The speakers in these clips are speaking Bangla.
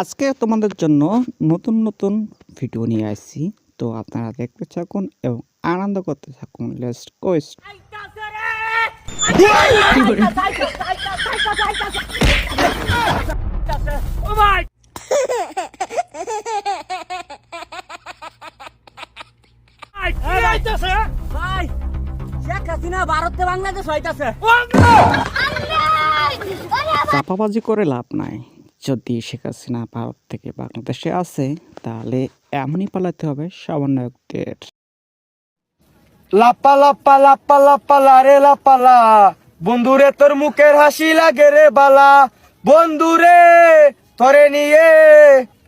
আজকে তোমাদের জন্য নতুন নতুন ভিডিও নিয়ে আসছি। তো আপনারা দেখতে থাকুন এবং আনন্দ করতে থাকুন। লেটস কোয়েস্ট ভাই শেখ হাসিনা ভারতে বাংলাদেশ হইতাছে চাপাবাজি করে লাভ নাই। যদি শেখ হাসিনা ভারত থেকে বাংলাদেশে আসে তাহলে এমনই পালাতে হবে সমন্বয়কদের। লাপ্পা লাপ্পা লারে লাপ্পালা বন্ধুরে তোর মুখের হাসি লাগে রে বালা। বন্ধুরে তোরে নিয়ে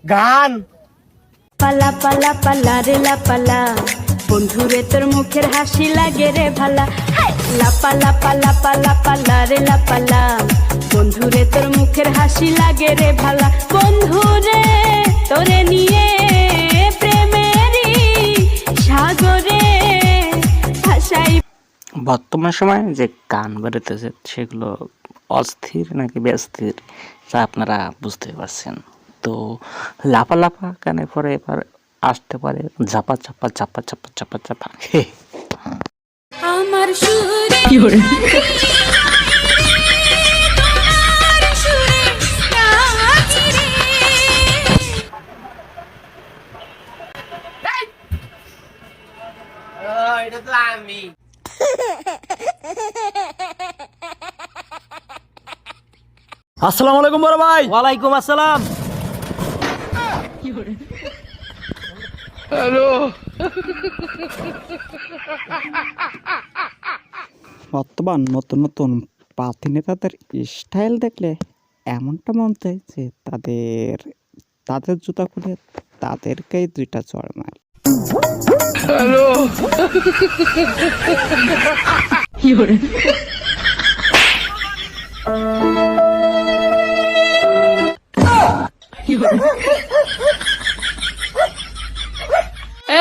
গান। পালা পালা পালা রে লাপালা বন্ধুরে তোর মুখের হাসি লাগে রে ভালা হাই! লাপালা পালা পালা পালা রে লাপালা বন্ধুরে তোর মুখের হাসি লাগে রে ভালা। বন্ধুরে তোরে নিয়ে প্রেমেরই সাগরে ভাসাই। বর্তমান সময়ে যে গান বেরোতেছে সেগুলো অস্থির নাকি ব্যস্থির তা আপনারা বুঝতে পারছেন। তো লাফা লাফা গানের পরে এবার আসতে পারে ঝাপা চাপা চাপা চাপা চাপা চাপা হে আমার সুরে কি করে আসসালামু আলাইকুম বড় ভাই। ওয়ালাইকুম আসসালাম। বর্তমান নতুন নতুন পাতি নেতাদের স্টাইল দেখলে এমনটা মনে হয় যে তাদের তাদের জুতা খুলে তাদেরকেই দুইটা চড় মার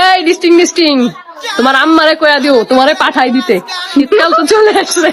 এই ডিস্টিং ডিস্টিং তোমার আম্মারে কয়া দিও তোমারে পাঠাই দিতে। শীতকাল তো চলে আসছে